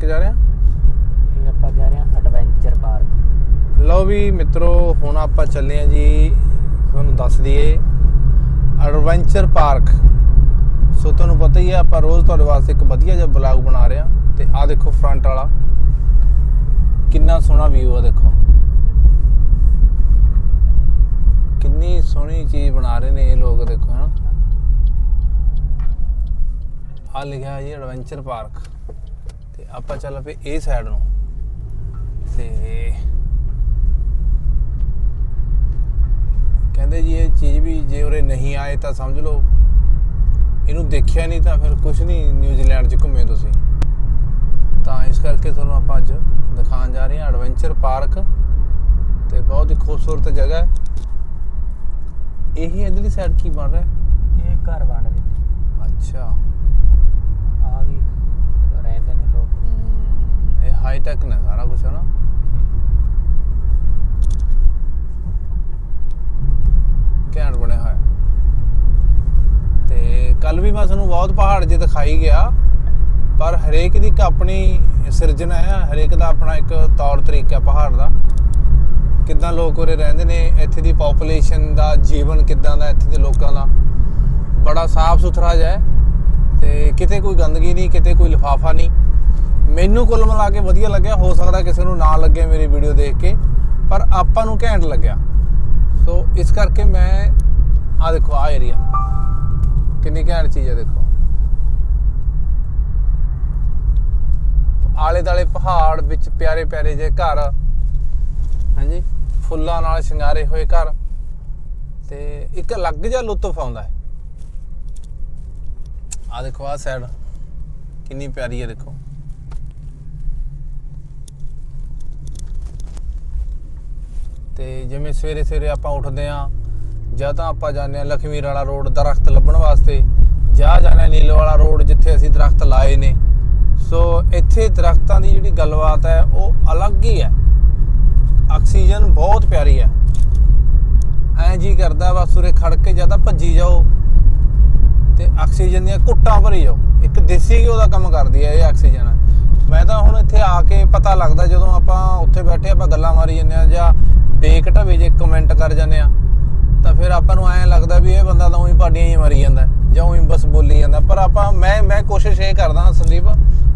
Park ਜਾ ਰਹੇ ਹਾਂ? ਇਹ ਆਪਾਂ ਜਾ ਰਹੇ ਹਾਂ ਐਡਵੈਂਚਰ ਪਾਰਕ ਲਓ ਵੀ ਮਿੱਤਰੋ ਹੁਣ ਆਪਾਂ ਚੱਲੇ ਹਾਂ ਜੀ ਤੁਹਾਨੂੰ ਦੱਸ ਦਈਏ ਐਡਵੈਂਚਰ ਪਾਰਕ ਸੋ ਤੁਹਾਨੂੰ ਪਤਾ ਹੀ ਹੈ ਆਪਾਂ ਰੋਜ਼ ਤੁਹਾਡੇ ਵਾਸਤੇ ਇੱਕ ਵਧੀਆ ਜਿਹਾ ਬਲੌਗ ਬਣਾ ਰਹੇ ਹਾਂ ਤੇ ਆਹ ਦੇਖੋ ਫਰੰਟ ਵਾਲਾ। ਕਿੰਨਾ ਸੋਹਣਾ ਵਿਊ ਆ ਦੇਖੋ। ਕਿੰਨੀ ਸੋਹਣੀ ਚੀਜ਼ ਬਣਾ ਰਹੇ ਨੇ ਇਹ ਲੋਕ ਦੇਖੋ ਹਨਾ। ਆ ਲਿਖਿਆ ਜੀ ਐਡਵੈਂਚਰ ਪਾਰਕ ਆਪਾਂ ਚੱਲ ਪਏ ਇਹ ਸਾਈਡ ਨੂੰ। ਤੇ ਕਹਿੰਦੇ ਜੀ ਇਹ ਚੀਜ਼ ਵੀ ਜੇ ਉਰੇ ਨਹੀਂ ਆਏ ਤਾਂ ਸਮਝ ਲਓ। ਇਹਨੂੰ ਦੇਖਿਆ ਨਹੀਂ ਤਾਂ ਫਿਰ ਕੁਝ ਨਹੀਂ ਨਿਊਜ਼ੀਲੈਂਡ 'ਚ ਘੁੰਮੇ ਤੁਸੀਂ। ਤਾਂ ਇਸ ਕਰਕੇ ਤੁਹਾਨੂੰ ਆਪਾਂ ਅੱਜ ਦਿਖਾਉਣ ਜਾ ਰਹੇ ਹਾਂ ਐਡਵੈਂਚਰ ਪਾਰਕ। ਤੇ ਬਹੁਤ ਹੀ ਖੂਬਸੂਰਤ ਜਗ੍ਹਾ ਹੈ। ਇਹੀ ਇਧਰਲੀ ਸਾਈਡ ਕੀ ਬਣ ਰਿਹਾ ਹੈ? ਇਹ ਘਰ ਬਣ ਰਹੇ ਅੱਛਾ। ਆ ਲੋਕ ਹਮ, ਸਾਰਾ ਕੁਝ ਘੈਂਟ ਬਣਿਆ ਹੋਇਆ ਤੇ ਕੱਲ ਵੀ ਮੈਂ ਤੁਹਾਨੂੰ ਬਹੁਤ ਪਹਾੜ ਜੇ ਦਿਖਾਈ ਗਿਆ ਪਰ ਹਰੇਕ ਦੀ ਇੱਕ ਆਪਣੀ ਸਿਰਜਣਾ ਹੈ ਹਰੇਕ ਦਾ ਆਪਣਾ ਇੱਕ ਤੌਰ ਤਰੀਕਾ ਪਹਾੜ ਦਾ ਕਿੱਦਾਂ ਲੋਕ ਉਰੇ ਰਹਿੰਦੇ ਨੇ ਇੱਥੇ ਦੀ ਪੋਪੂਲੇਸ਼ਨ ਦਾ ਜੀਵਨ ਕਿੱਦਾਂ ਦਾ ਇੱਥੇ ਦੇ ਲੋਕਾਂ ਦਾ ਬੜਾ ਸਾਫ਼ ਸੁਥਰਾ ਜਿਹਾ ਹੈ ਤੇ ਕਿਤੇ ਕੋਈ ਗੰਦਗੀ ਨਹੀਂ ਕਿਤੇ ਕੋਈ ਲਿਫਾਫਾ ਨਹੀਂ ਮੈਨੂੰ ਕੁੱਲ ਮਿਲਾ ਕੇ ਵਧੀਆ ਲੱਗਿਆ, ਹੋ ਸਕਦਾ ਕਿਸੇ ਨੂੰ ਨਾ ਲੱਗੇ ਮੇਰੀ ਵੀਡੀਓ ਦੇਖ ਕੇ, ਪਰ ਆਪਾਂ ਨੂੰ ਘੈਂਟ ਲੱਗਿਆ। ਸੋ ਇਸ ਕਰਕੇ ਮੈਂ ਆ ਦੇਖੋ ਆ ਏਰੀਆ ਕਿੰਨੀ ਘੈਂਟ ਚੀਜ਼ ਹੈ ਦੇਖੋ। ਆਲੇ ਦਾਲੇ ਪਹਾੜ ਵਿੱਚ ਪਿਆਰੇ ਪਿਆਰੇ ਜਿਹੇ ਘਰ, ਹਾਂਜੀ, ਫੁੱਲਾਂ ਨਾਲ ਸ਼ਿੰਗਾਰੇ ਹੋਏ ਘਰ, ਤੇ ਇੱਕ ਅਲੱਗ ਜਿਹਾ ਲੁਤਫ ਆਉਂਦਾ ਹੈ। ਆ ਦੇਖੋ ਆ ਸਾਈਡ ਕਿੰਨੀ ਪਿਆਰੀ ਹੈ, ਦੇਖੋ। ਤੇ ਜਿਵੇਂ ਸਵੇਰੇ ਸਵੇਰੇ ਆਪਾਂ ਉੱਠਦੇ ਆ ਜਾਂ ਤਾਂ ਆਪਾਂ ਜਾਂਦੇ ਆ ਲਖਮੀਰ ਵਾਲਾ ਰੋਡ ਦਰਖਤ ਲੱਭਣ ਵਾਸਤੇ, ਜਾਂ ਜਾਂਦੇ ਆ ਨੀਲੋ ਵਾਲਾ ਰੋਡ ਜਿੱਥੇ ਅਸੀਂ ਦਰਖਤ ਲਾਏ ਨੇ। ਸੋ ਇੱਥੇ ਦਰਖਤਾਂ ਦੀ ਜਿਹੜੀ ਗੱਲਬਾਤ ਹੈ, ਉਹ ਅਲੱਗ ਹੀ ਹੈ। ਆਕਸੀਜਨ ਬਹੁਤ ਪਿਆਰੀ ਹੈ। ਐਂ ਜੀ ਕਰਦਾ ਬਸ ਉਰੇ ਖੜ ਕੇ ਜ਼ਿਆਦਾ ਭੱਜੀ ਜਾਓ, ਤੇ ਆਕਸੀਜਨ ਦੀਆਂ ਘੁੱਟਾਂ ਭਰੀ ਜਾਓ। ਇੱਕ ਦੇਸੀ ਘਿਓ ਦਾ ਕੰਮ ਕਰਦੀ ਹੈ ਇਹ ਆਕਸੀਜਨ। ਮੈਂ ਤਾਂ ਹੁਣ ਇੱਥੇ ਆ ਕੇ ਪਤਾ ਲੱਗਦਾ ਜਦੋਂ ਆਪਾਂ ਉੱਥੇ ਬੈਠੇ ਆਪਾਂ ਗੱਲਾਂ ਮਾਰੀ ਜਾਂਦੇ ਆ ਜਾਂ ਬੇਕ ਢਵੇ ਜੇ ਕਮੈਂਟ ਕਰ ਜਾਂਦੇ ਆ ਤਾਂ ਫਿਰ ਆਪਾਂ ਨੂੰ ਐਂ ਲੱਗਦਾ ਵੀ ਇਹ ਬੰਦਾ ਤਾਂ ਉਹੀ ਪਾਡੀਆਂ ਹੀ ਮਾਰੀ ਜਾਂਦਾ ਜਾਂ ਉਹੀ ਬਸ ਬੋਲੀ ਜਾਂਦਾ। ਪਰ ਆਪਾਂ ਮੈਂ ਮੈਂ ਕੋਸ਼ਿਸ਼ ਇਹ ਕਰਦਾ ਸੰਦੀਪ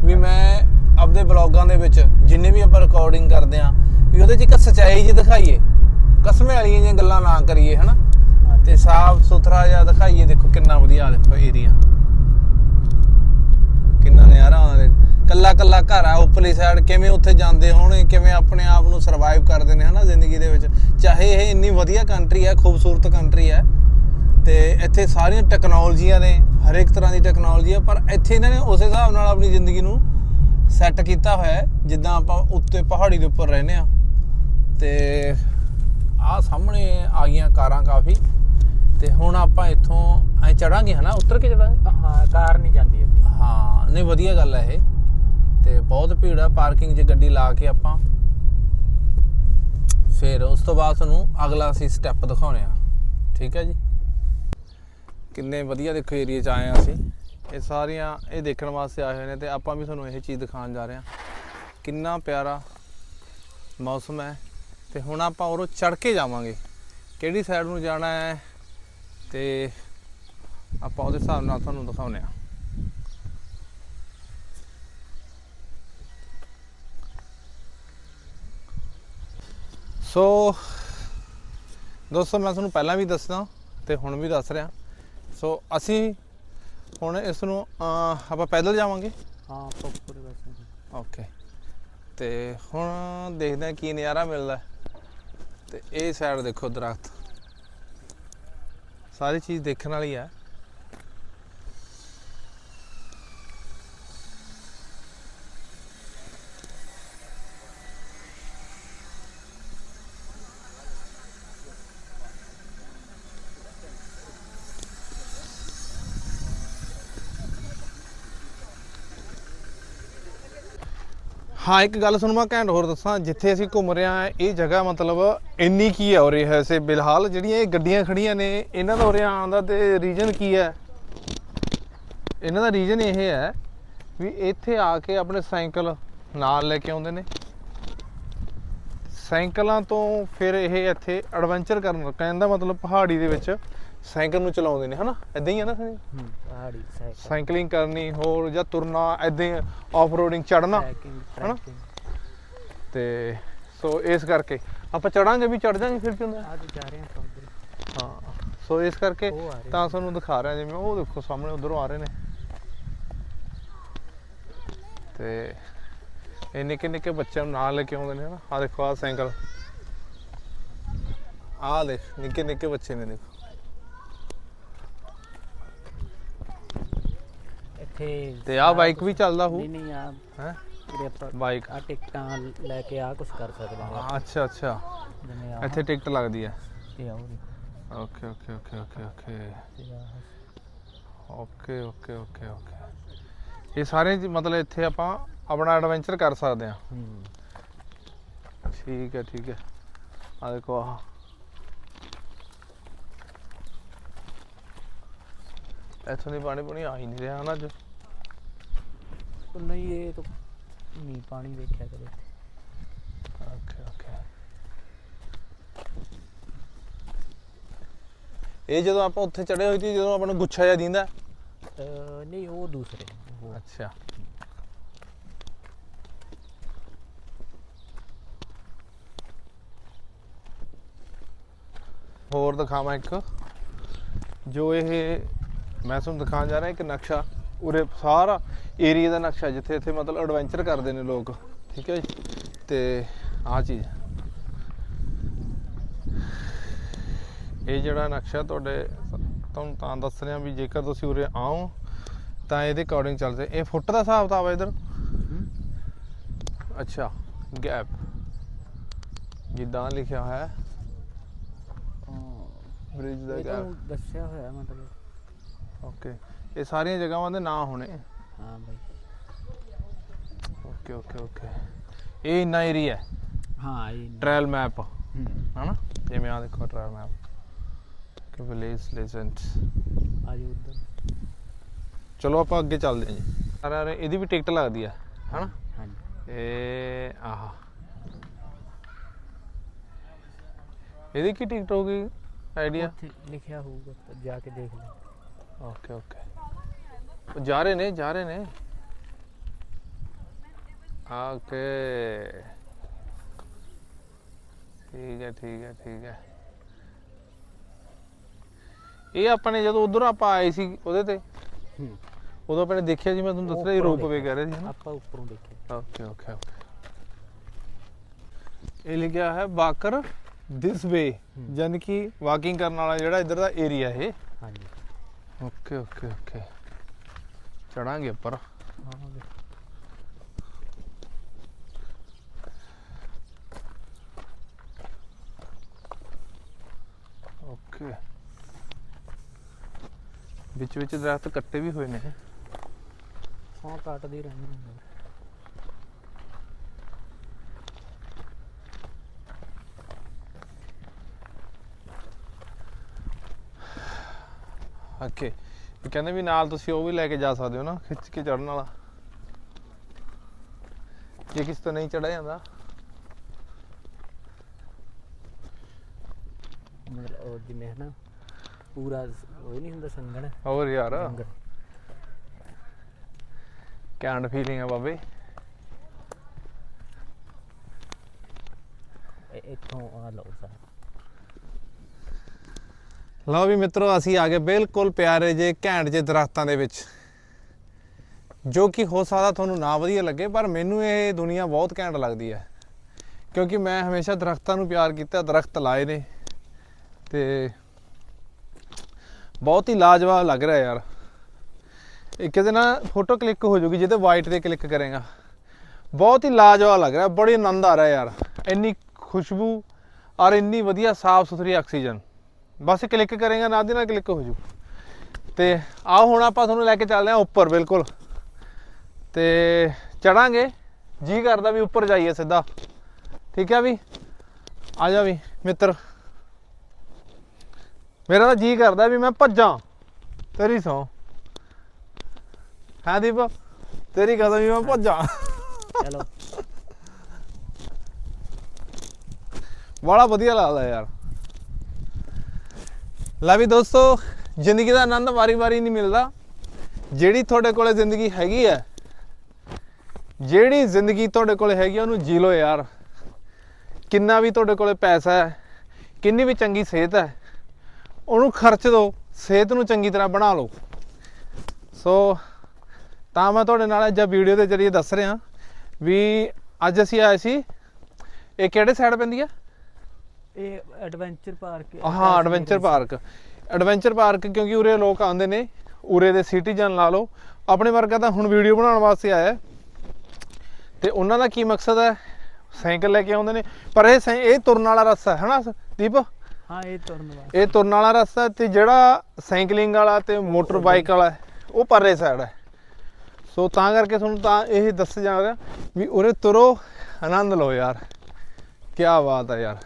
ਵੀ ਮੈਂ ਆਪਦੇ ਬਲੌਗਾਂ ਦੇ ਵਿੱਚ ਜਿੰਨੇ ਵੀ ਆਪਾਂ ਰਿਕਾਰਡਿੰਗ ਕਰਦੇ ਆ ਵੀ ਉਹਦੇ 'ਚ ਇੱਕ ਸੱਚਾਈ ਜੀ ਦਿਖਾਈਏ। ਕਸਮੇ ਵਾਲੀਆਂ ਜਿਹੀਆਂ ਗੱਲਾਂ ਨਾ ਕਰੀਏ ਹਨਾ? ਤੇ ਸਾਫ਼ ਸੁਥਰਾ ਜਿਹਾ ਦਿਖਾਈਏ ਦੇਖੋ ਕਿੰਨਾ ਵਧੀਆ ਦੇਖੋ ਏਰੀਆ ਕਿੰਨਾ ਨਜ਼ਾਰਾ ਆਉਂਦਾ ਦੇਖ ਕੱਲਾ ਕੱਲਾ ਘਰ ਆ ਉੱਪਰਲੀ ਸਾਈਡ ਕਿਵੇਂ ਉੱਥੇ ਜਾਂਦੇ ਹੋਣ ਕਿਵੇਂ ਆਪਣੇ ਆਪ ਨੂੰ ਸਰਵਾਈਵ ਕਰਦੇ ਨੇ ਹਨਾ ਜ਼ਿੰਦਗੀ ਦੇ ਵਿੱਚ। ਚਾਹੇ ਇਹ ਇੰਨੀ ਵਧੀਆ ਕੰਟਰੀ ਹੈ ਖੂਬਸੂਰਤ ਕੰਟਰੀ ਹੈ ਤੇ ਇੱਥੇ ਸਾਰੀਆਂ ਟੈਕਨੋਲੋਜੀਆਂ ਨੇ ਹਰ ਇੱਕ ਤਰ੍ਹਾਂ ਦੀ ਟੈਕਨੋਲੋਜੀ ਹੈ ਪਰ ਇੱਥੇ ਇਹਨਾਂ ਨੇ ਉਸੇ ਹਿਸਾਬ ਨਾਲ ਆਪਣੀ ਜ਼ਿੰਦਗੀ ਨੂੰ ਸੈੱਟ ਕੀਤਾ ਹੋਇਆ ਹੈ ਜਿੱਦਾਂ ਆਪਾਂ ਉੱਤੇ ਪਹਾੜੀ ਦੇ ਉੱਪਰ ਰਹਿੰਦੇ ਆ। ਤੇ ਆਹ ਸਾਹਮਣੇ ਆ ਗਈਆਂ ਕਾਰਾਂ ਕਾਫੀ ਤੇ ਹੁਣ ਆਪਾਂ ਇੱਥੋਂ ਐ ਚੜਾਂਗੇ ਹਨਾ ਉੱਤਰ ਕੇ ਚੜਾਂਗੇ? ਹਾਂ ਕਾਰ ਨਹੀਂ ਜਾਂਦੀ ਅੱਗੇ। ਹਾਂ ਨਹੀਂ ਵਧੀਆ ਗੱਲ ਹੈ ਇਹ। ਤੇ ਬਹੁਤ ਭੀੜ ਆ ਪਾਰਕਿੰਗ 'ਚ ਗੱਡੀ ਲਾ ਕੇ ਆਪਾਂ। ਫਿਰ ਉਸ ਤੋਂ ਬਾਅਦ ਤੁਹਾਨੂੰ ਅਗਲਾ ਅਸੀਂ ਸਟੈਪ ਦਿਖਾਉਣੇ ਆ। ਠੀਕ ਹੈ ਜੀ? ਕਿੰਨੇ ਵਧੀਆ ਦੇਖੋ ਏਰੀਆ 'ਚ ਆਏ ਆ ਅਸੀਂ। ਇਹ ਸਾਰੀਆਂ ਇਹ ਦੇਖਣ ਵਾਸਤੇ ਆਏ ਹੋਏ ਨੇ ਤੇ ਆਪਾਂ ਵੀ ਤੁਹਾਨੂੰ ਇਹ ਚੀਜ਼ ਦਿਖਾਉਣ ਜਾ ਰਹੇ ਹਾਂ ਕਿੰਨਾ ਪਿਆਰਾ ਮੌਸਮ ਹੈ। ਤੇ ਹੁਣ ਆਪਾਂ ਉਰੋਂ ਚੜ ਕੇ ਜਾਵਾਂਗੇ। ਕਿਹੜੀ ਸਾਈਡ ਨੂੰ ਜਾਣਾ ਹੈ ਤੇ ਆਪਾਂ ਉਹਦੇ ਹਿਸਾਬ ਨਾਲ ਤੁਹਾਨੂੰ ਦਿਖਾਉਨੇ ਆ। ਸੋ ਦੋਸਤੋ ਮੈਂ ਤੁਹਾਨੂੰ ਪਹਿਲਾਂ ਵੀ ਦੱਸਦਾ ਤੇ ਹੁਣ ਵੀ ਦੱਸ ਰਿਹਾ। ਸੋ ਅਸੀਂ ਹੁਣ ਇਸ ਨੂੰ ਆਪਾਂ ਪੈਦਲ ਜਾਵਾਂਗੇ। ਹਾਂ ਪੂਰੇ ਵੈਸੇ ਓਕੇ। ਤੇ ਹੁਣ ਦੇਖਦੇ ਹਾਂ ਕੀ ਨਜ਼ਾਰਾ ਮਿਲਦਾ। ਤੇ ਇਹ ਸਾਈਡ ਦੇਖੋ ਦਰਖਤ। ਸਾਰੀ ਚੀਜ਼ ਦੇਖਣ ਵਾਲੀ ਹੈ ਹਾਂ, ਇੱਕ ਗੱਲ ਤੁਹਾਨੂੰ ਮੈਂ ਘੈਂਟ ਹੋਰ ਦੱਸਾਂ, ਜਿੱਥੇ ਅਸੀਂ ਘੁੰਮ ਰਹੇ ਹਾਂ, ਇਹ ਜਗ੍ਹਾ ਮਤਲਬ ਇੰਨੀ ਕੀ ਹੈ ਉਰੇ ਵੈਸੇ ਬਿਲਹਾਲ, ਜਿਹੜੀਆਂ ਇਹ ਗੱਡੀਆਂ ਖੜੀਆਂ ਨੇ, ਇਹਨਾਂ ਦਾ ਉਰੇ ਆਉਣ ਦਾ ਤੇ ਰੀਜਨ ਕੀ ਹੈ? ਇਹਨਾਂ ਦਾ ਰੀਜਨ ਇਹ ਹੈ ਵੀ ਇੱਥੇ ਆ ਕੇ ਆਪਣੇ ਸਾਈਕਲ ਨਾਲ ਲੈ ਕੇ ਆਉਂਦੇ ਨੇ। ਸਾਈਕਲਾਂ ਤੋਂ ਫਿਰ ਇਹ ਇੱਥੇ ਐਡਵੈਂਚਰ ਕਰਨ ਕਹਿੰਦਾ ਮਤਲਬ ਪਹਾੜੀ ਦੇ ਵਿੱਚ ਸਾਈਕਲ ਨੂੰ ਚਲਾਉਂਦੇ ਨੇ ਹਨਾ? ਇਦਾਂ ਹੀ ਆ ਨਾ ਪਹਾੜੀ ਸਾਈਕਲ। ਸਾਈਕਲਿੰਗ ਕਰਨੀ ਹੋਰ ਜਾਂ ਤੁਰਨਾ ਐਦਾਂ ਆਫ ਰੋਡਿੰਗ ਚੜਨਾ ਟਰੈਕਿੰਗ ਹਨਾ? ਟਰੈਕਿੰਗ ਤੇ ਸੋ ਇਸ ਕਰਕੇ ਆਪਾਂ ਚੜਾਂਗੇ ਵੀ ਚੜ ਜਾਾਂਗੇ ਫਿਰ ਕੀ ਹੁੰਦਾ? ਆ ਤੇ ਜਾ ਰਹੇ ਆ ਉਧਰ ਹਾਂ ਸੋ ਇਸ ਕਰਕੇ ਉਹ ਆ ਰਹੇ ਤਾਂ ਤੁਹਾਨੂੰ ਦਿਖਾ ਰਿਹਾ ਜਿਵੇਂ ਉਹ ਦੇਖੋ ਸਾਹਮਣੇ ਉਧਰੋਂ ਆ ਰਹੇ ਨੇ। ਤੇ ਇਹ ਨਿੱਕੇ ਨਿੱਕੇ ਬੱਚਿਆਂ ਨੂੰ ਨਾਲ ਲੈ ਕੇ ਆਉਂਦੇ ਨੇ ਨਾ ਆ ਦੇਖੋ ਆ ਸਾਈਕਲ। ਆ ਦੇਖ ਨਿੱਕੇ ਨਿੱਕੇ ਬੱਚੇ ਨੇ ਦੇਖੋ। ਇੱਥੇ ਤੇ ਆਹ ਬਾਈਕ ਵੀ ਚੱਲਦਾ ਹੋਊ? ਨਹੀਂ ਨਹੀਂ ਆ ਹੈ? ਜਿਹੜੇ ਆਪਾਂ ਬਾਈਕ ਆ ਟਿਕਟਾਂ ਲੈ ਕੇ ਆ ਕੁਝ ਕਰ ਸਕਦੇ ਹਾਂ। ਅੱਛਾ ਅੱਛਾ। ਜਿਵੇਂ ਆ ਇੱਥੇ ਟਿਕਟ ਲੱਗਦੀ ਹੈ। ਤੇ ਆਓ okay okay okay okay okay. Okay okay okay okay. ਇਹ ਸਾਰੇ ਜੀ ਮਤਲਬ ਇੱਥੇ ਆਪਾਂ ਆਪਣਾ ਐਡਵੈਂਚਰ ਕਰ ਸਕਦੇ ਹਾਂ। ਹੂੰ। ਠੀਕ ਹੈ ਠੀਕ ਹੈ। ਆ ਦੇਖੋ ਆਹ। ਇੱਥੋਂ ਦੀ ਪਾਣੀ ਪੁਣੀ ਆ ਹੀ ਨਹੀਂ ਰਿਹਾ ਨਾ ਅੱਜ। ਨਹੀਂ ਇਹ ਤਾਂ ਨਹੀਂ ਪਾਣੀ ਦੇਖਿਆ ਕਦੇ। ਓਕੇ ਓਕੇ ਇਹ ਜਦੋਂ ਆਪਾਂ ਉੱਥੇ ਚੜੇ ਹੋਏ ਸੀ ਜਦੋਂ ਆਪਾਂ ਨੂੰ ਗੁੱਛਾ ਜਿਹਾ ਦਿੰਦਾ? ਅਹ ਨਹੀਂ ਉਹ ਦੂਸਰੇ। ਉਹ ਅੱਛਾ। ਹੋਰ ਦਿਖਾਵਾਂ ਇੱਕ। ਜੋ ਇਹ ਮੈਂ ਤੁਹਾਨੂੰ ਦਿਖਾਉਣ ਜਾ ਰਿਹਾ ਇੱਕ ਨਕਸ਼ਾ। ਉਰੇ ਸਾਰਾ ਏਰੀਆ ਦਾ ਨਕਸ਼ਾ ਜਿੱਥੇ ਇੱਥੇ ਮਤਲਬ ਐਡਵੈਂਚਰ ਕਰਦੇ ਨੇ ਲੋਕ ਠੀਕ ਹੈ ਜੀ? ਤੇ ਆਹ ਚੀਜ਼। ਇਹ ਜਿਹੜਾ ਨਕਸ਼ਾ ਤੁਹਾਡੇ ਤੁਹਾਨੂੰ ਤਾਂ ਦੱਸ ਰਿਹਾ ਵੀ ਜੇਕਰ ਤੁਸੀਂ ਉਰੇ ਆਓ ਤਾਂ ਇਹਦੇ ਅਕੋਰਡਿੰਗ ਚੱਲਦੇ। ਇਹ ਫੁੱਟ ਦਾ ਹਿਸਾਬ ਕਿਤਾਬ ਹੈ ਇਧਰ। ਅੱਛਾ ਗੈਪ ਜਿੱਦਾਂ ਲਿਖਿਆ ਹੋਇਆ ਹੈ। ਬ੍ਰਿਜ ਦਾ ਇਹ ਤਾਂ ਗੈਪ ਦੱਸਿਆ ਹੋਇਆ ਮਤਲਬ। ਓਕੇ ਇਹ ਸਾਰੀਆਂ ਜਗ੍ਹਾਵਾਂ ਦੇ ਨਾਂ ਹੋਣੇ। ਹਾਂ ਬਾਈ। ਓਕੇ ਓਕੇ ਓਕੇ ਇਹ ਇੰਨਾ ਏਰੀਆ ਹੈ। ਹਾਂ ਇਹ ਟ੍ਰਾਇਲ ਮੈਪ ਹਨਾ? ਜਿਵੇਂ ਆ ਦੇਖੋ ਟ੍ਰਾਇਲ ਮੈਪ ਕਿ ਵਿਲੇਜ ਲੈਜੈਂਡ ਆ ਜੀ ਉਧਰ। ਚਲੋ ਆਪਾਂ ਅੱਗੇ ਚੱਲਦੇ ਹਾਂ ਜੀ। ਅਰੇ ਅਰੇ ਇਹਦੀ ਵੀ ਟਿਕਟ ਲੱਗਦੀ ਹੈ ਹਨਾ? ਹਾਂਜੀ। ਇਹ ਆਹ। ਇਹਦੀ ਕੀ ਟਿਕਟ ਹੋਗੀ ਆਈਡੀਆ ਉੱਥੇ ਲਿਖਿਆ ਹੋਊਗਾ ਜਾ ਕੇ ਦੇਖ ਲੈ ਓਕੇ ਓਕੇ ਉਹ ਜਾ ਰਹੇ ਨੇ ਜਾ ਰਹੇ ਨੇ। ਓਕੇ ਠੀਕ ਹੈ ਠੀਕ ਹੈ ਠੀਕ ਹੈ। ਇਹ ਆਪਣੇ ਜਦੋਂ ਉਧਰ ਆਪਾਂ ਆਏ ਸੀ ਉਹਦੇ ਤੇ ਹੂੰ। ਉਦੋਂ ਆਪਣੇ ਦੇਖਿਆ ਜੀ ਮੈਂ ਤੁਹਾਨੂੰ ਦੱਸ ਰਿਹਾ ਉੱਪਰੋਂ ਰੋਪ ਵੇ ਦੇਖਿਆ। ਕਹਿ ਰਹੇ ਸੀ ਨਾ। ਆਪਾਂ ਉੱਪਰੋਂ ਦੇਖਿਆ। ਓਕੇ ਓਕੇ ਓਕੇ ਇਹ ਲਿਖਿਆ ਹੈ ਬਾਕਰ ਦਿਸ ਵੇ। ਯਾਨੀ ਕਿ ਵਾਕਿੰਗ ਕਰਨ ਵਾਲਾ ਜਿਹੜਾ ਇੱਧਰ ਦਾ ਏਰੀਆ ਇਹ। ਹਾਂਜੀ। ਓਕੇ ਓਕੇ ਓਕੇ ਚੜਾਂਗੇ ਉੱਪਰ। ਓਕੇ ਵਿੱਚ ਵਿੱਚ ਦਰਖਤ ਕੱਟੇ ਵੀ ਹੋਏ ਨੇ ਹਾਂ ਕੱਟਦੇ ਰਹਿੰਦੇ ਨੇ ਓਕੇ ਕਹਿੰਦੇ ਵੀ ਨਾਲ ਤੁਸੀਂ ਉਹ ਵੀ ਲੈ ਕੇ ਜਾ ਸਕਦੇ ਹੋ ਨਾ ਖਿੱਚ ਕੇ ਚੜਨ ਵਾਲਾ। ਜੇ ਕਿਸ ਤੋਂ ਨਹੀਂ ਚੜਿਆ ਜਾਂਦਾ। ਮਤਲਬ ਉਹ ਜਿਵੇਂ ਹੈ ਨਾ ਪੂਰਾ ਉਹ ਨਹੀਂ ਹੁੰਦਾ ਸੰਗਣ? ਹੋਰ ਯਾਰ। ਸੰਗਣ। ਕੈਂਡ ਫੀਲਿੰਗ ਆ ਬਾਬੇ। ਇਹ- ਇੱਥੋਂ ਆ ਲਓ ਸਰ। ਲਓ ਵੀ ਮਿੱਤਰੋ, ਅਸੀਂ ਆ ਗਏ ਬਿਲਕੁਲ ਪਿਆਰੇ ਜੇ ਘੈਂਟ ਜੇ ਦਰਖਤਾਂ ਦੇ ਵਿੱਚ। ਜੋ ਕਿ ਹੋ ਸਕਦਾ ਤੁਹਾਨੂੰ ਨਾ ਵਧੀਆ ਲੱਗੇ, ਪਰ ਮੈਨੂੰ ਇਹ ਦੁਨੀਆ ਬਹੁਤ ਘੈਂਟ ਲੱਗਦੀ ਹੈ। ਕਿਉਂਕਿ ਮੈਂ ਹਮੇਸ਼ਾ ਦਰਖਤਾਂ ਨੂੰ ਪਿਆਰ ਕੀਤਾ, ਦਰਖਤ ਲਾਏ ਨੇ। ਤੇ ਬਹੁਤ ਹੀ ਲਾਜਵਾਬ ਲੱਗ ਰਿਹਾ ਯਾਰ। ਇੱਕ ਕਿਤੇ ਨਾ ਫੋਟੋ ਕਲਿੱਕ ਹੋ ਜਾਊਗੀ ਜਿਹਦੇ ਵਾਈਟ ਤੇ ਕਲਿੱਕ ਕਰੇਗਾ। ਬਹੁਤ ਹੀ ਲਾਜਵਾਬ ਲੱਗ ਰਿਹਾ, ਬੜੀ ਆਨੰਦ ਆ ਰਿਹਾ ਯਾਰ। ਇੰਨੀ ਖੁਸ਼ਬੂ ਔਰ ਇੰਨੀ ਵਧੀਆ ਸਾਫ਼ ਸੁਥਰੀ ਆਕਸੀਜਨ। ਬਸ ਕਲਿੱਕ ਕਰੇਗਾ ਨਾਲ ਦੀ ਨਾਲ ਕਲਿੱਕ ਹੋ ਜੂ ਤੇ ਆਓ ਹੁਣ ਆਪਾਂ ਤੁਹਾਨੂੰ ਲੈ ਕੇ ਚੱਲਦੇ ਹਾਂ ਉੱਪਰ ਬਿਲਕੁਲ। ਤੇ ਚੜਾਂਗੇ ਜੀ ਕਰਦਾ ਵੀ ਉੱਪਰ ਜਾਈਏ ਸਿੱਧਾ। ਠੀਕ ਹੈ ਵੀ? ਆ ਜਾ ਵੀ ਮਿੱਤਰ। ਮੇਰਾ ਤਾਂ ਜੀ ਕਰਦਾ ਵੀ ਮੈਂ ਭੱਜਾਂ। ਤੇਰੀ ਸੌ। ਹਾਂ ਦੀਪ? ਤੇਰੀ ਕਹਦਾ ਵੀ ਮੈਂ ਭੱਜਾਂ। ਚਲੋ। ਬੜਾ ਵਧੀਆ ਲੱਗਦਾ ਯਾਰ। ਲੈ ਵੀ ਦੋਸਤੋ, ਜ਼ਿੰਦਗੀ ਦਾ ਆਨੰਦ ਵਾਰੀ-ਵਾਰੀ ਨਹੀਂ ਮਿਲਦਾ। ਜਿਹੜੀ ਤੁਹਾਡੇ ਕੋਲੇ ਜ਼ਿੰਦਗੀ ਹੈਗੀ ਹੈ, ਜਿਹੜੀ ਜ਼ਿੰਦਗੀ ਤੁਹਾਡੇ ਕੋਲੇ ਹੈਗੀ ਉਹਨੂੰ ਜੀ ਲਓ ਯਾਰ। ਕਿੰਨਾ ਵੀ ਤੁਹਾਡੇ ਕੋਲੇ ਪੈਸਾ ਹੈ, ਕਿੰਨੀ ਵੀ ਚੰਗੀ ਸਿਹਤ ਹੈ, ਉਹਨੂੰ ਖਰਚ ਦਿਓ, ਸਿਹਤ ਨੂੰ ਚੰਗੀ ਤਰ੍ਹਾਂ ਬਣਾ ਲਓ। ਸੋ, ਤਾਂ ਮੈਂ ਤੁਹਾਡੇ ਨਾਲ ਅੱਜ ਵੀਡੀਓ ਦੇ ਜ਼ਰੀਏ ਦੱਸ ਰਿਹਾ ਵੀ ਅੱਜ ਅਸੀਂ ਆਏ ਸੀ, ਇਹ ਕਿਹੜੇ ਸਾਈਡ ਪੈਂਦੀ ਆ? ਇਹ ਐਡਵੈਂਚਰ ਪਾਰਕ ਹਾਂ। Adventure park. ਐਡਵੈਂਚਰ ਪਾਰਕ ਕਿਉਂਕਿ ਉਰੇ ਲੋਕ ਆਉਂਦੇ ਨੇ ਉਰੇ ਦੇ ਸਿਟੀਜ਼ਨ ਲਾ ਲਓ। ਆਪਣੇ ਵਰਗਾ ਤਾਂ ਹੁਣ ਵੀਡੀਓ ਬਣਾਉਣ ਵਾਸਤੇ ਆਇਆ। ਤੇ ਉਹਨਾਂ ਦਾ ਕੀ ਮਕਸਦ ਹੈ? ਸਾਈਕਲ ਲੈ ਕੇ ਆਉਂਦੇ ਨੇ। ਪਰ ਇਹ ਇਹ ਤੁਰਨ ਵਾਲਾ ਰਸਤਾ ਹੈ ਹਨਾ ਦੀਪ? ਹਾਂ ਇਹ ਤੁਰਨ ਵਾਸਤੇ ਇਹ ਤੁਰਨ ਵਾਲਾ ਰਸਤਾ ਤੇ ਜਿਹੜਾ ਸਾਈਕਲਿੰਗ ਵਾਲਾ ਤੇ ਮੋਟਰ ਬਾਈਕ ਵਾਲਾ ਉਹ ਪਰਲੇ ਸਾਈਡ ਹੈ। ਸੋ ਤਾਂ ਕਰਕੇ ਤੁਹਾਨੂੰ ਤਾਂ ਇਹ ਦੱਸ ਜਾ ਰਿਹਾ ਵੀ ਉਰੇ ਤੁਰੋ ਆਨੰਦ ਲਓ ਯਾਰ। ਕੀ ਬਾਤ ਹੈ ਯਾਰ।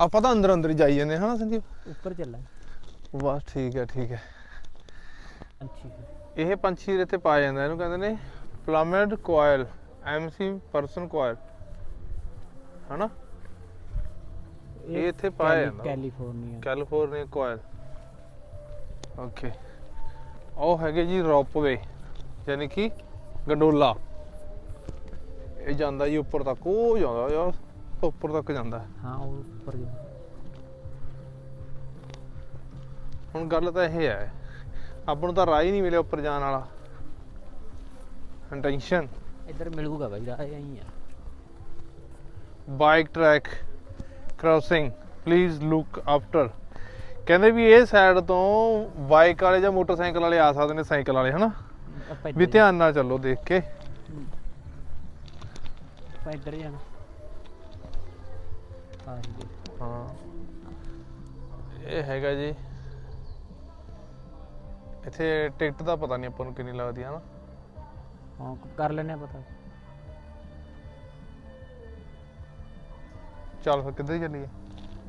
ਆਪਾਂ ਤਾਂ ਅੰਦਰ ਅੰਦਰ ਹੀ ਜਾਈ ਜਾਂਦੇ ਹਾਂ ਸੰਦੀਪ? ਉੱਪਰ ਚੱਲਾਂ ਬਸ ਠੀਕ ਹੈ ਠੀਕ ਹੈ। ਇਹ ਪੰਛੀ ਇੱਥੇ ਪਾਇਆ ਜਾਂਦਾ ਇਹਨੂੰ ਕਹਿੰਦੇ ਨੇ ਪਲਾਮੇਡ ਕੋਇਲ ਐਮਸੀ ਪਰਸਨ ਕੋਇਲ ਹਨਾ? ਇਹ ਇੱਥੇ ਪਾਇਆ ਜਾਂਦਾ। ਕੈਲੀਫੋਰਨੀਆ ਕੈਲੀਫੋਰਨੀਆ ਕੋਇਲ ਓਕੇ ਉਹ ਹੈਗੇ ਜੀ ਰੋਪਵੇ ਯਾਨੀ ਕਿ ਗੰਡੋਲਾ। ਇਹ ਜਾਂਦਾ ਜੀ ਉੱਪਰ ਤੱਕ ਉਹ ਜਾਂਦਾ ਯਾਰ। ਉੱਪਰ ਤੱਕ ਜਾਂਦਾ। ਹਾਂ ਉਹ ਉੱਪਰ ਜਾ ਹੁਣ ਗੱਲ ਤਾਂ ਇਹ ਹੈ ਆਪਾਂ ਨੂੰ ਤਾਂ ਰਾਹ ਹੀ ਨਹੀਂ ਮਿਲਿਆ ਉੱਪਰ ਜਾਣ ਵਾਲਾ। ਟੈਨਸ਼ਨ ਇੱਧਰ ਮਿਲੂਗਾ ਬਾਈ ਰਾਹ ਆਈ ਆ। Bike track crossing please look after ਕਹਿੰਦੇ ਵੀ ਇਹ ਸਾਈਡ ਤੋਂ ਬਾਈਕ ਵਾਲੇ ਜਾਂ ਮੋਟਰਸਾਈਕਲ ਵਾਲੇ ਆ ਸਕਦੇ ਨੇ ਸਾਈਕਲ ਵਾਲੇ ਹਨਾ? ਆਪਾਂ ਵੀ ਇੱਧਰ ਧਿਆਨ ਨਾਲ ਚੱਲੋ ਦੇਖ ਕੇ। ਆਪਾਂ ਇੱਧਰ ਜਾਣਾ। ਹਾਂ ਜੀ ਹਾਂ। ਇਹ ਹੈਗਾ ਜੀ। ਇੱਥੇ ਟਿਕਟ ਦਾ ਪਤਾ ਨਹੀਂ ਆਪਾਂ ਨੂੰ ਕਿੰਨੀ ਲੱਗਦੀ ਹੈ ਨਾ। ਹਾਂ ਕਰ ਲੈਨੇ ਆ ਪਤਾ। ਚੱਲ ਫਿਰ ਕਿੱਧਰ ਚੱਲੀਏ?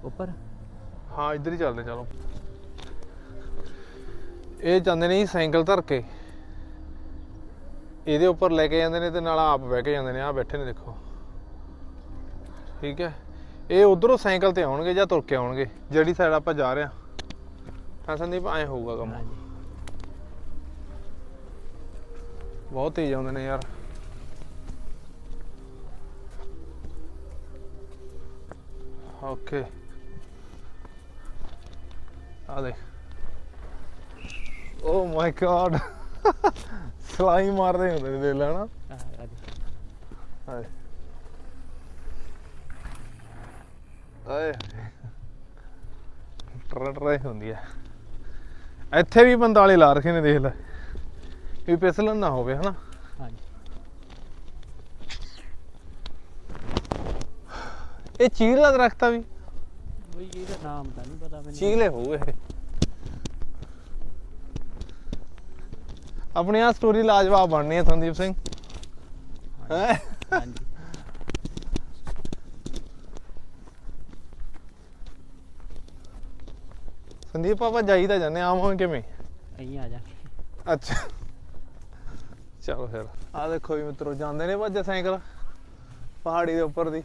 ਉੱਪਰ? ਹਾਂ ਇੱਧਰ ਹੀ ਚੱਲਦੇ ਚਲੋ। ਇਹ ਜਾਂਦੇ ਨੇ ਜੀ ਸਾਈਕਲ ਧਰ ਕੇ। ਇਹਦੇ ਉੱਪਰ ਲੈ ਕੇ ਜਾਂਦੇ ਨੇ ਤੇ ਨਾਲ ਆਪ ਬਹਿ ਕੇ ਜਾਂਦੇ ਨੇ। ਆ ਬੈਠੇ ਨੇ ਦੇਖੋ। ਠੀਕ ਹੈ। ਇਹ ਉਧਰੋਂ ਸਾਈਕਲ ਤੇ ਆਉਣਗੇ ਜਾਂ ਤੁਰ ਕੇ ਆਉਣਗੇ ਜਿਹੜੀ ਸਾਈਡ ਆਪਾਂ ਜਾ ਰਹੇ ਹਾਂ। ਹਾਂ ਸੰਦੀਪ ਐ ਹੋਊਗਾ ਕੰਮ। ਹਾਂ ਬਹੁਤ ਤੇਜ਼ ਆਉਂਦੇ ਨੇ ਯਾਰ। ਓਕੇ ਆ ਦੇਖ। ਓ ਮਾਈ ਗॉड ਸਲਾਈ ਮਾਰਦੇ ਹੁੰਦੇ ਨੇ ਦੇਖ ਲੈ ਨਾ ਆ ਆ ਆਏ ਟਰ ਟਰ ਹੁੰਦੀ ਹੈ ਇੱਥੇ ਵੀ 45 ਲਾ ਰੱਖੇ ਨੇ ਦੇਖ ਲੈ। ਵੀ ਫਿਸਲਣ ਨਾ ਹੋਵੇ ਹਨਾ? ਹਾਂ ਜੀ ਇਹ ਚੀਲ ਦਾ ਦਰਖਤ ਆ ਵੀ। ਬਈ ਇਹਦਾ ਨਾਮ ਤਾਂ ਨਹੀਂ ਪਤਾ ਮੈਨੂੰ। ਚੀਲੇ ਇਹ। ਆਪਣੀ ਆ ਸਟੋਰੀ ਲਾਜਵਾਬ ਬਣਨੀ ਹੈ ਸੰਦੀਪ ਸਿੰਘ। ਹੈ? ਹਾਂ ਸੰਦੀਪ ਆਪਾਂ ਜਾਈਦਾ ਜਾਂਦੇ ਆਵਾਂ ਕਿਵੇਂ? ਅਹੀਂ ਆ ਜਾ। ਅੱਛਾ। ਚਲੋ ਫਿਰ। ਆ ਦੇਖੋ ਵੀ ਮਿੱਤਰੋ ਜਾਂਦੇ ਨੇ ਭੱਜ ਸਾਈਕਲ ਪਹਾੜੀ ਦੇ ਉੱਪਰ ਦੀ।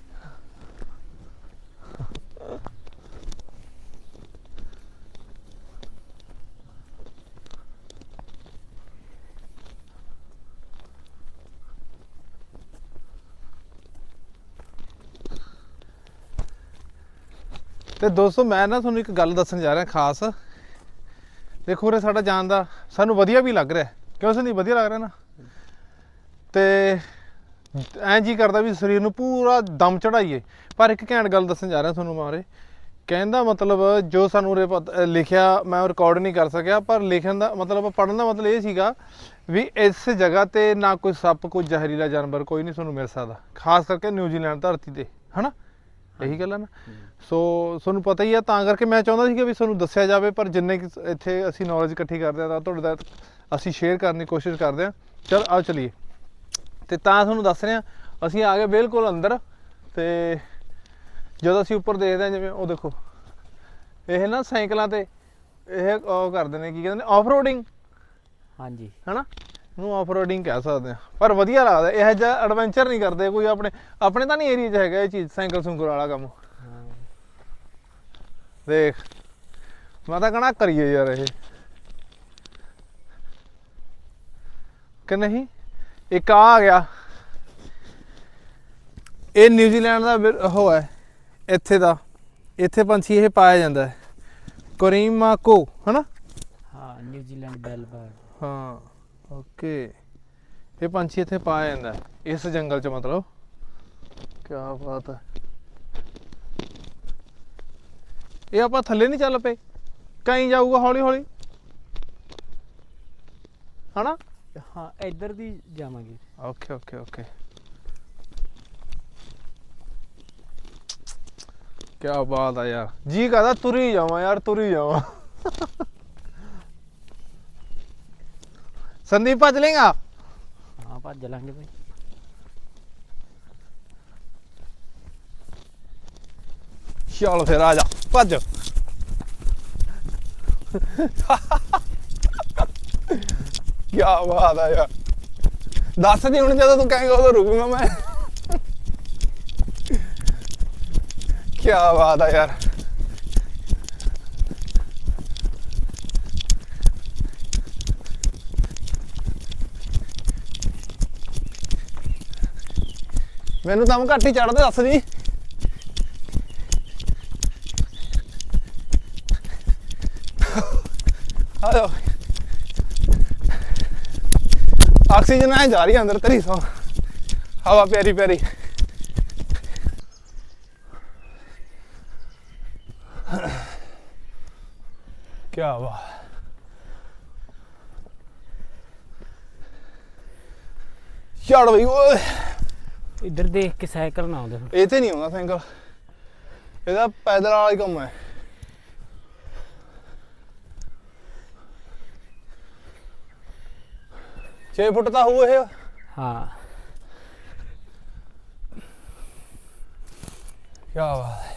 ਤੇ ਦੋਸਤੋ, ਮੈਂ ਨਾ ਤੁਹਾਨੂੰ ਇੱਕ ਗੱਲ ਦੱਸਣ ਜਾ ਰਿਹਾ ਖਾਸ। ਦੇਖੋ ਰੇ ਸਾਡਾ ਜਾਣ ਦਾ ਸਾਨੂੰ ਵਧੀਆ ਵੀ ਲੱਗ ਰਿਹਾ। ਕਿਉਂ ਸੰਦੀਪ ਵਧੀਆ ਲੱਗ ਰਿਹਾ ਨਾ? ਤੇ ਐਂ ਜੀ ਕਰਦਾ ਵੀ ਸਰੀਰ ਨੂੰ ਪੂਰਾ ਦਮ ਚੜਾਈਏ। ਪਰ ਇੱਕ ਘੈਂਟ ਗੱਲ ਦੱਸਣ ਜਾ ਰਿਹਾ ਤੁਹਾਨੂੰ ਮਾਰੇ। ਕਹਿੰਦਾ ਮਤਲਬ ਜੋ ਸਾਨੂੰ ਰੇ ਪਤ- ਲਿਖਿਆ, ਮੈਂ ਰਿਕਾਰਡ ਨਹੀਂ ਕਰ ਸਕਿਆ, ਪਰ ਲਿਖਣ ਦਾ ਮਤਲਬ ਪੜਨ ਦਾ ਮਤਲਬ ਇਹ ਸੀਗਾ ਵੀ ਇਸ ਜਗ੍ਹਾ ਤੇ ਨਾ ਕੋਈ ਸੱਪ, ਕੋਈ ਜ਼ਹਿਰੀਲਾ ਜਾਨਵਰ, ਕੋਈ ਨਹੀਂ ਤੁਹਾਨੂੰ ਮਿਲ ਸਕਦਾ। ਖਾਸ ਕਰਕੇ ਨਿਊਜ਼ੀਲੈਂਡ ਧਰਤੀ ਤੇ, ਹਨਾ? ਇਹੀ ਗੱਲ ਹੈ ਨਾ। ਸੋ ਤੁਹਾਨੂੰ ਪਤਾ ਹੀ ਆ ਤਾਂ ਕਰਕੇ ਮੈਂ ਚਾਹੁੰਦਾ ਸੀਗਾ ਵੀ ਤੁਹਾਨੂੰ ਦੱਸਿਆ ਜਾਵੇ ਪਰ ਜਿੰਨੇ ਕੁ ਇੱਥੇ ਅਸੀਂ ਨੌਲੇਜ ਇਕੱਠੀ ਕਰਦੇ ਆ ਤਾਂ ਤੁਹਾਡੇ ਤੱਕ ਅਸੀਂ ਸ਼ੇਅਰ ਕਰਨ ਦੀ ਕੋਸ਼ਿਸ਼ ਕਰਦੇ ਆ। ਚਲ ਆਓ ਚਲੀਏ। ਤੇ ਤਾਂ ਤੁਹਾਨੂੰ ਦੱਸ ਰਹੇ ਅਸੀਂ ਆ ਗਏ ਬਿਲਕੁਲ ਅੰਦਰ ਤੇ ਜਦੋਂ ਅਸੀਂ ਉੱਪਰ ਦੇਖਦੇ ਆ ਜਿਵੇਂ ਉਹ ਦੇਖੋ ਇਹ ਨਾ ਸਾਈਕਲਾਂ ਤੇ ਇਹ ਉਹ ਕਰਦੇ ਨੇ ਕੀ ਕਹਿੰਦੇ ਨੇ ਆਫ ਰੋਡਿੰਗ ਹਾਂ ਜੀ ਹਨਾ? ਨੂੰ ਆਫ ਰੋਡਿੰਗ ਕਹਿ ਸਕਦੇ ਆ ਪਰ ਵਧੀਆ ਲੱਗਦਾ ਇਹ ਜਿਹਾ ਐਡਵੈਂਚਰ ਨਹੀਂ ਕਰਦੇ ਕੋਈ ਆਪਣੇ ਆਪਣੇ ਤਾਂ ਨਹੀਂ ਏਰੀਆ 'ਚ ਹੈਗਾ ਇਹ ਚੀਜ਼ ਸਾਈਕਲ ਸੁੰਕਰ ਵਾਲਾ ਕੰਮ। ਦੇਖ ਮੈਂ ਤਾਂ ਕਹਣਾ ਕਰੀਏ ਯਾਰ ਇਹ। ਕਿ ਨਹੀਂ? ਇੱਕ ਆ ਗਿਆ। ਇਹ ਨਿਊਜ਼ੀਲੈਂਡ ਦਾ ਉਹ ਹੈ ਇੱਥੇ ਦਾ। ਇੱਥੇ ਪੰਛੀ ਇਹ ਪਾਇਆ ਜਾਂਦਾ ਹੈ। ਕੋਰੀਮਾਕੋ ਹਨਾ? ਹਾਂ ਨਿਊਜ਼ੀਲੈਂਡ ਬੈਲ ਬਰਡ ਹਾਂ। ਓਕੇ ਇਹ ਪੰਛੀ ਇੱਥੇ ਪਾਇਆ ਜਾਂਦਾ। ਇਸ ਜੰਗਲ 'ਚ ਮਤਲਬ। ਕੀ ਬਾਤ ਹੈ। ਇਹ ਆਪਾਂ ਥੱਲੇ ਨਹੀਂ ਚੱਲ ਪਏ। ਕਹੀਂ ਜਾਊਗਾ ਹੌਲੀ ਹੌਲੀ। ਹਨਾ? ਹਾਂ ਇੱਧਰ ਦੀ ਜਾਵਾਂਗੇ। ਓਕੇ ਓਕੇ ਓਕੇ ਕੀ ਬਾਤ ਆ ਯਾਰ। ਜੀ ਕਹਦਾ ਤੁਰੀ ਜਾਵਾਂ ਯਾਰ ਤੁਰੀ ਜਾਵਾਂ। ਸੰਦੀਪ ਭੱਜ ਲੇਗਾ? ਹਾਂ ਭੱਜ ਲਾਂਗੇ ਭਾਈ ਚੱਲ ਫਿਰ ਆ ਜਾ ਭੱਜ। ਕੀ ਬਾਤ ਆ ਯਾਰ। ਦੱਸ ਦੀ ਹੁਣ ਜਦੋਂ ਤੂੰ ਕਹੇਂਗਾ ਉਦੋਂ ਰੁਕੂਗਾ ਮੈਂ। ਕੀ ਬਾਤ ਆ ਯਾਰ। ਮੈਨੂੰ ਤਾਂ ਘੱਟ ਹੀ ਚੜਦੇ ਦੱਸ ਦੀ। ਆਜੋ ਆਕਸੀਜਨ ਆ ਜਾ ਰਹੀ ਹੈ ਅੰਦਰ ਤੇਰੀ ਸੋ ਹਵਾ ਪਿਆਰੀ ਪਿਆਰੀ। ਕੀ ਬਾਤ। ਛੜ ਬਈ, ਓਏ। ਇੱਧਰ ਦੇਖ ਕੇ ਸਾਈਕਲ ਨਾ ਆਉਂਦੇ ਹੁਣ। ਇਹ ਤੇ ਨਹੀਂ ਆਉਂਦਾ ਸਾਈਕਲ। ਇਹਦਾ ਪੈਦਲ ਵਾਲਾ ਹੀ ਕੰਮ ਹੈ। ਛੇ ਫੁੱਟ ਤਾਂ ਹੋਊ ਇਹ। ਹਾਂ। ਕੀ ਬਾਤ ਹੈ।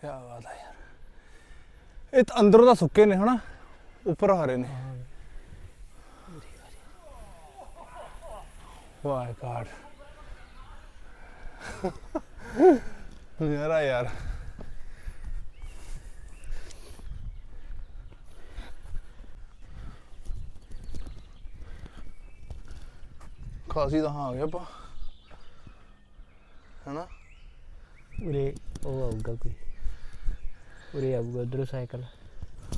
ਕੀ ਬਾਤ ਹੈ ਯਾਰ। ਇਹ ਤਾਂ ਅੰਦਰੋਂ ਤਾਂ ਸੁੱਕੇ ਨੇ ਹਨਾ? ਉੱਪਰ ਹਰੇ ਨੇ। ਵਾਹ ਗਾਡ। ਯਾਰਾ ਯਾਰ। ਖਾਸੀ ਤਾਂ ਹਾਂ ਆ ਗਿਆ ਆਪਾਂ। ਹਨਾ? ਉਰੇ ਉਹ ਆਊਗਾ ਕੋਈ। ਉਰੇ ਆਊਗਾ ਉਧਰੋਂ ਸਾਈਕਲ।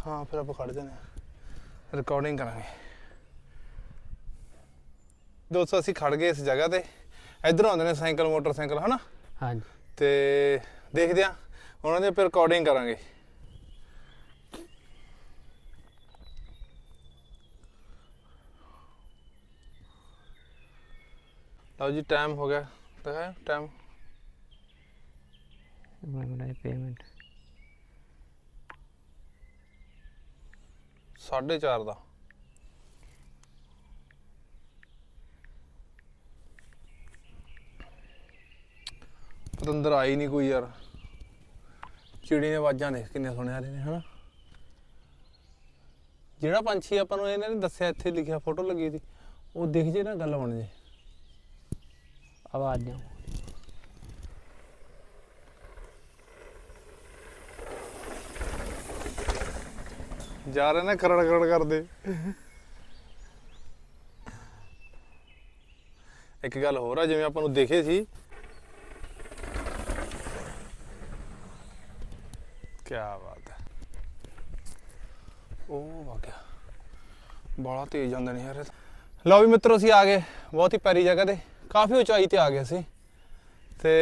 ਹਾਂ ਫਿਰ ਆਪਾਂ ਖੜ ਜਾਂਦੇ ਹਾਂ। ਰਿਕਾਰਡਿੰਗ ਕਰਾਂਗੇ। ਦੋਸਤੋ ਅਸੀਂ ਖੜ ਗਏ ਇਸ ਜਗ੍ਹਾ ਤੇ। ਇਧਰੋਂ ਆਉਂਦੇ ਨੇ ਸਾਈਕਲ ਮੋਟਰਸਾਈਕਲ ਹਨਾ? ਹਾਂਜੀ। ਤੇ ਦੇਖਦੇ ਆ ਉਹਨਾਂ ਦੇ ਫਿਰ ਰਿਕਾਰਡਿੰਗ ਕਰਾਂਗੇ। ਲਓ ਜੀ ਟਾਈਮ ਹੋ ਗਿਆ। ਦਿਖਾਇਆ ਟਾਈਮ ਮੈਂ ਬਣਾਇਆ ਪੇਮੈਂਟ 4:30 ਦਾ। ਪਤੰਦਰ ਆਈ ਨਹੀਂ ਕੋਈ ਯਾਰ। ਚਿੜੀ ਨੇ ਆਵਾਜ਼ਾਂ ਦੇਖ ਕਿੰਨੇ ਸੁਣੇ ਆ ਰਹੇ ਨੇ ਹਨਾ? ਜਿਹੜਾ ਪੰਛੀ ਆਪਾਂ ਨੂੰ ਇਹਨਾਂ ਨੇ ਦੱਸਿਆ, ਇੱਥੇ ਲਿਖਿਆ, ਫੋਟੋ ਲੱਗੀ ਸੀ, ਉਹ ਦਿਖ ਜੇ ਨਾ, ਗੱਲ ਬਣ ਜੇ। ਆਵਾਜ਼ ਦਿਓ। ਜਾ ਰਹੇ ਨੇ ਕਰੜ ਕਰੜ ਕਰਦੇ। ਇੱਕ ਗੱਲ ਹੋਰ ਆ, ਜਿਵੇਂ ਆਪਾਂ ਨੂੰ ਦੇਖੇ ਸੀ। ਕੀ ਬਾਤ ਹੈ। ਉਹ ਵਾਕਿਆ ਬੜਾ ਤੇਜ਼ ਜਾਂਦੇ ਨੇ ਯਾਰ ਲਓ ਵੀ ਮਿੱਤਰੋ, ਅਸੀਂ ਆ ਗਏ ਬਹੁਤ ਹੀ ਪੈਰੀ ਜਗ੍ਹਾ ਤੇ। ਕਾਫੀ ਉਚਾਈ ਤੇ ਆ ਗਏ ਅਸੀਂ। ਤੇ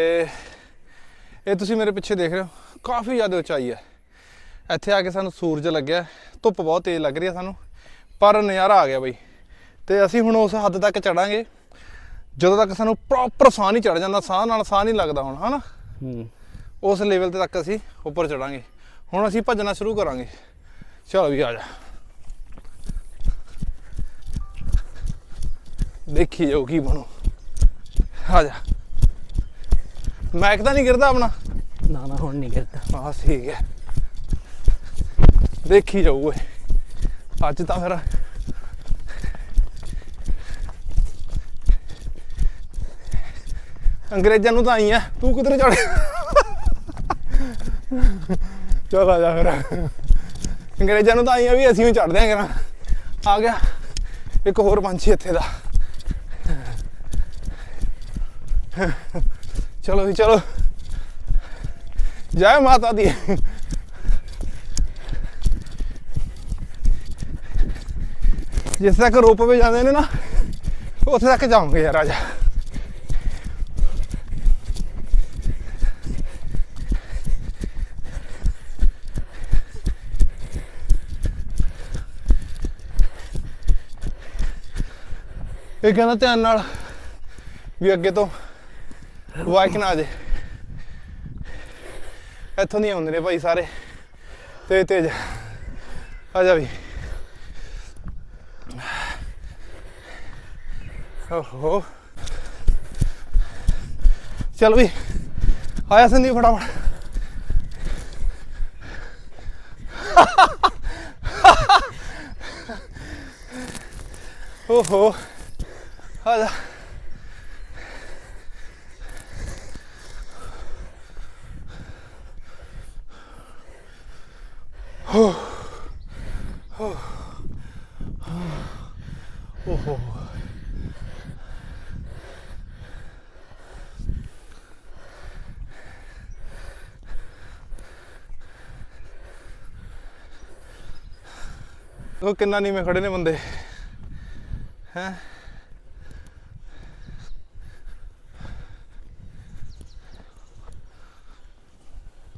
ਇਹ ਤੁਸੀਂ ਮੇਰੇ ਪਿੱਛੇ ਦੇਖ ਰਹੇ ਹੋ, ਕਾਫੀ ਜ਼ਿਆਦਾ ਉਚਾਈ ਹੈ। ਇੱਥੇ ਆ ਕੇ ਸਾਨੂੰ ਸੂਰਜ ਲੱਗਿਆ। ਧੁੱਪ ਬਹੁਤ ਤੇਜ਼ ਲੱਗ ਰਹੀ ਹੈ ਸਾਨੂੰ ਪਰ ਨਜ਼ਾਰਾ ਆ ਗਿਆ ਬਈ। ਤੇ ਅਸੀਂ ਹੁਣ ਉਸ ਹੱਦ ਤੱਕ ਚੜਾਂਗੇ ਜਦੋਂ ਤੱਕ ਸਾਨੂੰ ਪ੍ਰੋਪਰ ਸਾਹ ਨਹੀਂ ਚੜ ਜਾਂਦਾ ਸਾਹ ਨਾਲ ਸਾਹ ਨਹੀਂ ਲੱਗਦਾ ਹੁਣ ਹਨਾ? ਹੂੰ। ਉਸ ਲੈਵਲ ਤੇ ਤੱਕ ਅਸੀਂ ਉੱਪਰ ਚੜਾਂਗੇ। ਹੁਣ ਅਸੀਂ ਭੱਜਣਾ ਸ਼ੁਰੂ ਕਰਾਂਗੇ। ਚਲੋ ਵੀ ਆ ਜਾ। ਦੇਖੀ ਜਾਓ ਕੀ ਬਣੂ। ਆ ਜਾ। ਮੈਕ ਤਾਂ ਨਹੀਂ ਗਿਰਦਾ ਆਪਣਾ। ਨਾ ਨਾ ਹੁਣ ਨਹੀਂ ਕਰਦਾ ਹਾਂ ਠੀਕ ਹੈ। ਦੇਖੀ ਜਾਊ ਓਏ। ਅੱਜ ਤਾਂ ਫਿਰ ਅੰਗਰੇਜ਼ਾਂ ਨੂੰ ਤਾਂ ਆਈ ਆ, ਤੂੰ ਕਿੱਧਰ ਚੜ ਚਲ ਆ ਜਾ ਫਿਰ। ਅੰਗਰੇਜ਼ਾਂ ਨੂੰ ਤਾਂ ਆਈ ਆ ਵੀ ਅਸੀਂ ਵੀ ਚੜਦੇ ਆਂ ਕਰਾਂ। ਆ ਗਿਆ, ਇੱਕ ਹੋਰ ਪੰਛੀ ਇੱਥੇ ਦਾ। ਚਲੋ ਜੀ, ਚਲੋ। ਜੈ ਮਾਤਾ ਦੀ। ਜਿੱਥੇ ਤੱਕ ਰੋਪਵੇ ਜਾਂਦੇ ਨੇ ਨਾ, ਉੱਥੇ ਤੱਕ ਜਾਵਾਂਗੇ ਯਾਰ ਆਜਾ ਇਹ ਕਹਿੰਦਾ ਧਿਆਨ ਨਾਲ ਵੀ ਅੱਗੇ ਤੋਂ ਬਾਈਕ ਨਾ ਆ ਜੇ ਇੱਥੋਂ ਨਹੀਂ ਆਉਂਦੇ ਨੇ ਭਾਈ ਸਾਰੇ। ਤੇਜ਼ ਤੇਜ਼। ਆ ਜਾ ਵੀ। ਓਹੋ। ਚੱਲ ਵੀ ਆਇਆ ਸੰਦੀਪ ਫਟਾਫਟ। ਓਹੋ। ਆ ਜਾ ਓਹੋ ਉਹ ਕਿੰਨਾ ਨੀਵੇਂ ਖੜੇ ਨੇ ਬੰਦੇ। ਹੈ?